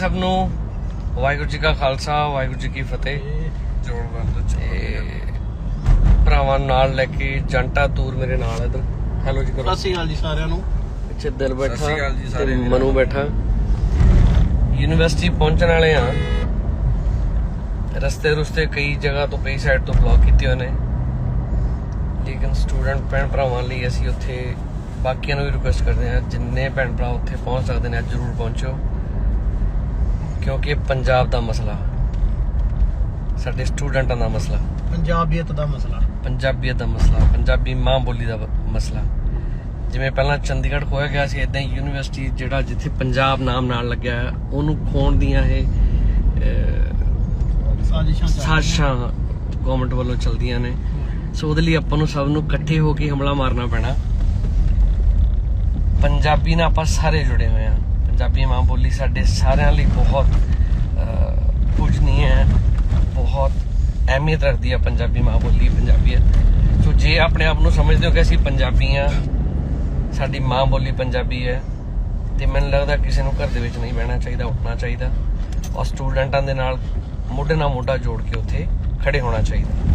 ਸਭ ਨੂੰ ਵਾਹਿਗੁਰੂ ਜੀ ਕਾ ਖਾਲਸਾ ਵਾਹਿਗੁਰੂ ਜੀ ਕੀ ਫਤਿਹ। ਤੇ ਭਰਾਵਾਂ ਨਾਲ ਲੈ ਕੇ ਜੰਟਾ ਟੂਰ ਮੇਰੇ ਨਾਲ ਇਧਰ। ਹੈਲੋ ਜੀ ਕਰੋ। ਸਤਿ ਸ਼੍ਰੀ ਅਕਾਲ ਜੀ ਸਾਰਿਆਂ ਨੂੰ। ਪਿੱਛੇ ਦਿਲ ਬੈਠਾ ਸਤਿ ਸ਼੍ਰੀ ਅਕਾਲ ਜੀ ਤੇ ਮਨੂ। ਬੈਠਾ। ਯੂਨੀਵਰਸਿਟੀ ਪਹੁੰਚਣ ਵਾਲੇ ਆ। ਰਸਤੇ ਰੁਸਤੇ ਕਈ ਜਗ੍ਹਾ ਤੋਂ ਕਈ ਸਾਈਡ ਤੋਂ ਬਲੌਕ ਕੀਤੇ ਹੋਏ ਨੇ। ਲੇਕਿਨ ਸਟੂਡੈਂਟ ਭੈਣ ਭਰਾਵਾਂ ਲਈ ਅਸੀਂ ਉੱਥੇ ਬਾਕੀਆਂ ਨੂੰ ਵੀ ਰਿਕੁਐਸਟ ਕਰਦੇ ਹਾਂ ਜਿੰਨੇ ਭੈਣ ਭਰਾ ਉੱਥੇ ਪਹੁੰਚ ਸਕਦੇ ਨੇ ਅੱਜ ਜ਼ਰੂਰ ਪਹੁੰਚੋ। ਕਿਉਂਕਿ ਇਹ ਪੰਜਾਬ ਦਾ ਮਸਲਾ। ਸਾਡੇ ਸਟੂਡੈਂਟਾਂ ਦਾ ਮਸਲਾ। ਪੰਜਾਬੀਅਤ ਦਾ ਮਸਲਾ। ਪੰਜਾਬੀਅਤ ਦਾ ਮਸਲਾ ਪੰਜਾਬੀ ਮਾਂ ਬੋਲੀ ਦਾ ਮਸਲਾ। ਜਿਵੇਂ ਪਹਿਲਾਂ ਚੰਡੀਗੜ੍ਹ ਖੋਇਆ ਗਿਆ ਸੀ ਇਦਾਂ ਹੀ ਯੂਨੀਵਰਸਿਟੀ ਜਿਹੜਾ ਜਿੱਥੇ ਪੰਜਾਬ ਨਾਮ ਨਾਲ ਲੱਗਿਆ ਉਹਨੂੰ ਖੋਣ ਦੀਆਂ ਇਹ ਸਾਜ਼ਿਸ਼ਾਂ। ਸਾਜ਼ਿਸ਼ਾਂ ਗਵਰਨਮੈਂਟ ਵੱਲੋਂ ਚਲਦੀਆਂ ਨੇ। ਸੋ ਉਹਦੇ ਲਈ ਆਪਾਂ ਨੂੰ ਸਭ ਨੂੰ ਇਕੱਠੇ ਹੋ ਕੇ ਹਮਲਾ ਮਾਰਨਾ ਪੈਣਾ। ਪੰਜਾਬੀ ਨਾਲ ਆਪਾਂ ਸਾਰੇ ਜੁੜੇ ਹੋਏ ਆ ਪੰਜਾਬੀ ਮਾਂ ਬੋਲੀ ਸਾਡੇ ਸਾਰਿਆਂ ਲਈ ਬਹੁਤ ਅਹ, ਪੂਜਨੀय ਹੈ ਬਹੁਤ ਅਹਿਮੀਅਤ ਰੱਖਦੀ ਹੈ ਪੰਜਾਬੀ ਮਾਂ ਬੋਲੀ ਪੰਜਾਬੀਅਤ ਸੋ ਜੇ ਆਪਣੇ ਆਪ ਨੂੰ ਸਮਝਦੇ ਹੋ ਕਿ ਅਸੀਂ ਪੰਜਾਬੀ ਆ ਸਾਡੀ ਮਾਂ ਬੋਲੀ ਪੰਜਾਬੀ ਹੈ ਤੇ ਮੈਨੂੰ ਲੱਗਦਾ ਕਿਸੇ ਨੂੰ ਘਰ ਦੇ ਵਿੱਚ ਨਹੀਂ ਬਹਿਣਾ ਚਾਹੀਦਾ ਉੱਠਣਾ ਚਾਹੀਦਾ ਔਰ ਸਟੂਡੈਂਟਾਂ ਦੇ ਨਾਲ ਮੋਢੇ ਨਾਲ ਮੋਢਾ ਜੋੜ ਕੇ ਉੱਥੇ ਖੜੇ ਹੋਣਾ ਚਾਹੀਦਾ।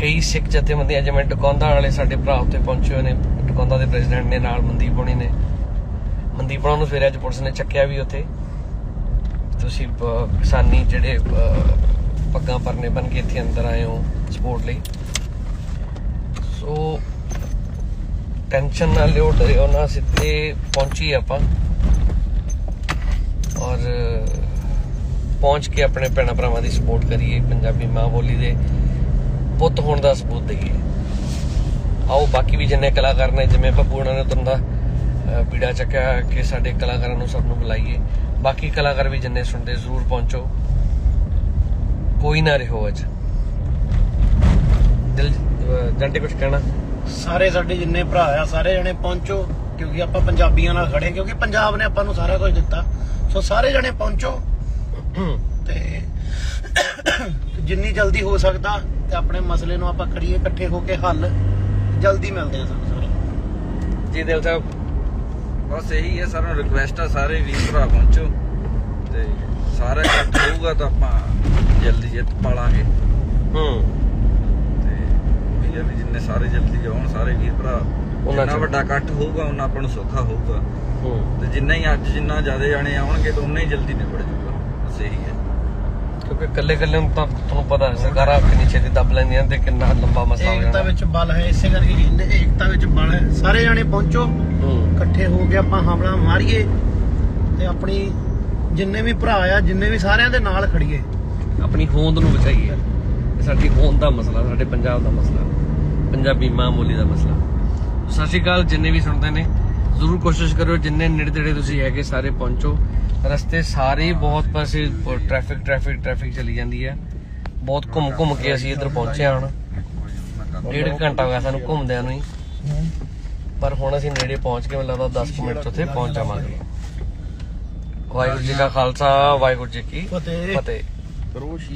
ਕਈ ਸਿੱਖ ਜਥੇਬੰਦੀਆਂ ਜਿਵੇਂ ਟਕੌਂਦਾ ਵਾਲੇ ਸਾਡੇ ਭਰਾ ਉੱਥੇ ਪਹੁੰਚੇ ਹੋਏ ਨੇ ਟਕੌਂਦਾ ਦੇ ਪ੍ਰੈਜ਼ੀਡੈਂਟ ਨੇ ਨਾਲ ਮਨਦੀਪ ਹੋਣੀ ਨੇ ਮਨਦੀਪ ਉਹਨਾਂ ਨੂੰ ਸਵੇਰੇ ਅੱਜ ਪੁਲਿਸ ਨੇ ਚੱਕਿਆ ਵੀ ਉੱਥੇ। ਤੁਸੀਂ ਕਿਸਾਨੀ ਜਿਹੜੇ ਪੱਗਾਂ ਪਰਨੇ ਬਨ ਕੇ ਇੱਥੇ ਅੰਦਰ ਆਏ ਹੋ ਸਪੋਰਟ ਲਈ। ਸੋ, ਟੈਨਸ਼ਨ ਨਾ ਲਿਓ, ਡਰਿਓ ਨਾ, ਸਿੱਧੇ ਪਹੁੰਚੀ ਆਪਾਂ। ਔਰ, ਪਹੁੰਚ ਕੇ ਆਪਣੇ ਭੈਣਾਂ ਭਰਾਵਾਂ ਦੀ ਸਪੋਰਟ ਕਰੀਏ, ਪੰਜਾਬੀ ਮਾਂ ਬੋਲੀ ਦੇ ਪੁੱਤ ਹੋਣ ਦਾ ਸਬੂਤ ਦਈਏ। ਆਓ, ਬਾਕੀ ਵੀ ਜਿੰਨੇ ਕਲਾਕਾਰ ਨੇ, ਜਿਵੇਂ ਬੱਬੂ ਉਹਨਾਂ ਨੇ ਤੁੰਦਾ ਪੀੜਾ ਚੱਕਿਆ ਕਿ ਸਾਡੇ ਕਲਾਕਾਰਾਂ ਨੂੰ ਸਭ ਨੂੰ ਬੁਲਾਈਏ। ਬਾਕੀ ਕਲਾਕਾਰ ਵੀ ਜਿੰਨੇ ਸੁਣਦੇ ਜ਼ਰੂਰ ਪਹੁੰਚੋ। ਕੋਈ ਨਾ ਰਹੋ ਅੱਜ। ਦਿਲ ਜੰਟੇ ਕੁਝ ਕਹਿਣਾ? ਸਾਰੇ ਸਾਡੇ ਜਿੰਨੇ ਭਰਾ ਆ ਸਾਰੇ ਜਣੇ ਪਹੁੰਚੋ ਕਿਉਂਕਿ ਆਪਾਂ ਪੰਜਾਬੀਆਂ ਨਾਲ ਖੜੇ ਕਿਉਂਕਿ ਪੰਜਾਬ ਨੇ ਆਪਾਂ ਨੂੰ ਸਾਰਾ ਕੁਝ ਦਿੱਤਾ। ਸੋ ਸਾਰੇ ਜਣੇ ਪਹੁੰਚੋ। ਤੇ ਜਿੰਨੀ ਜਲਦੀ ਹੋ ਸਕਦਾ ਤੇ ਆਪਣੇ ਮਸਲੇ ਨੂੰ ਆਪਾਂ ਕਰੀਏ ਇਕੱਠੇ ਹੋ ਕੇ ਹੱਲ। ਜਲਦੀ ਮਿਲਦੇ ਆ ਸਾਨੂੰ ਸਾਰੇ। ਜੀ ਦਿਲ ਬਸ ਇਹੀ ਹੈ ਸਾਰਿਆਂ ਨੂੰ ਰਿਕੁਐਸਟ ਆ ਸਾਰੇ ਵੀਰ ਭਰਾ ਪਹੁੰਚੋ ਤੇ ਸਾਰਾ ਇਕੱਠ ਹੋਊਗਾ ਤਾਂ ਆਪਾਂ ਜਲਦੀ ਜਿੱਤ ਪਾਲਾਂਗੇ। ਹੂੰ। ਤੇ ਇਹ ਆ ਵੀ ਜਿੰਨੇ ਸਾਰੇ ਜਲਦੀ ਆਉਣ ਸਾਰੇ ਵੀਰ ਭਰਾ ਉਹਨਾਂ ਜਿੰਨਾ ਚ- ਵੱਡਾ ਇਕੱਠ ਹੋਊਗਾ ਉਹਨਾਂ ਆਪਾਂ ਨੂੰ ਸੌਖਾ ਹੋਊਗਾ। ਹੂੰ। ਤੇ ਜਿੰਨਾ ਹੀ ਅੱਜ ਜਿੰਨਾ ਜ਼ਿਆਦਾ ਜਾਣੇ ਆਉਣਗੇ ਤਾਂ ਉਨਾ ਹੀ ਜਲਦੀ ਨਿਬੜ ਜਾਊਗਾ। ਬਸ ਇਹੀ ਹੈ। ਕਿਉਂਕਿ ਇਕੱਲੇ ਇਕੱਲੇ ਨੂੰ ਤਾਂ ਤੁਹਾਨੂੰ ਪਤਾ ਹੈ ਸਰਕਾਰਾਂ ਕਿੰਨੀ ਛੇਤੀ ਦੱਬ ਲੈਂਦੀਆਂ ਤੇ ਕਿੰਨਾ ਲੰਬਾ ਮਸਲਾ ਹੋ ਏਕਤਾ ਜਾਣਾ। ਵਿੱਚ ਬਲ ਹੈ ਇਸੇ ਕਰਕੇ ਕਹਿੰਦੇ ਏਕਤਾ ਵਿੱਚ ਬਲ ਹੈ। ਸਾਰੇ ਜਣੇ ਪਹੁੰਚੋ। ਇਕੱਠੇ ਹੋ ਕੇ ਆਪਾਂ ਹਮਲਾ ਮਾਰੀਏ ਤੇ ਆਪਣੀ ਜਿੰਨੇ ਵੀ ਭਰਾ ਆ, ਜਿੰਨੇ ਵੀ ਸਾਰਿਆਂ ਦੇ ਨਾਲ ਖੜੀਏ। ਆਪਣੀ ਹੋਂਦ ਨੂੰ ਬਚਾਈਏ। ਇਹ ਸਾਡੀ ਹੋਂਦ ਦਾ ਮਸਲਾ, ਸਾਡੇ ਪੰਜਾਬ ਦਾ ਮਸਲਾ, ਪੰਜਾਬੀ ਮਾਂ ਬੋਲੀ ਦਾ ਮਸਲਾ। ਸਤਿ ਸ਼੍ਰੀ ਅਕਾਲ, ਜਿੰਨੇ ਵੀ ਸੁਣਦੇ ਨੇ, ਜ਼ਰੂਰ ਕੋਸ਼ਿਸ਼ ਕਰੋ ਜਿੰਨੇ ਨੇੜੇ ਤੇੜੇ ਤੁਸੀਂ ਹੈਗੇ ਸਾਰੇ ਪਹੁੰਚੋ। ਰਸਤੇ ਸਾਰੇ ਬਹੁਤ ਪਾਸੇ ਟ੍ਰੈਫਿਕ ਟ੍ਰੈਫਿਕ ਟ੍ਰੈਫਿਕ ਚਲੀ ਜਾਂਦੀ ਹੈ। ਬਹੁਤ ਘੁੰਮ ਘੁੰਮ ਕੇ ਅਸੀਂ ਇੱਧਰ ਪਹੁੰਚੇ ਹਾਂ ਹੁਣ। ਡੇਢ ਘੰਟਾ ਹੋ ਸਾਨੂੰ ਘੁੰਮਦਿਆਂ ਨੂੰ ਹੀ। ਪਰ ਹੁਣ ਅਸੀਂ ਨੇੜੇ ਪਹੁੰਚ ਕੇ ਮੈਨੂੰ ਲੱਗਦਾ 10 ਕੁ ਮਿੰਟ ਉੱਥੇ ਪਹੁੰਚ ਜਾਵਾਂਗੇ। ਵਾਹਿਗੁਰੂ ਜੀ ਕਾ ਖਾਲਸਾ ਵਾਹਿਗੁਰੂ ਜੀ ਕੀ ਫਤਿਹ। ਫਤਿਹ। ਕਰੋਸ਼ੀ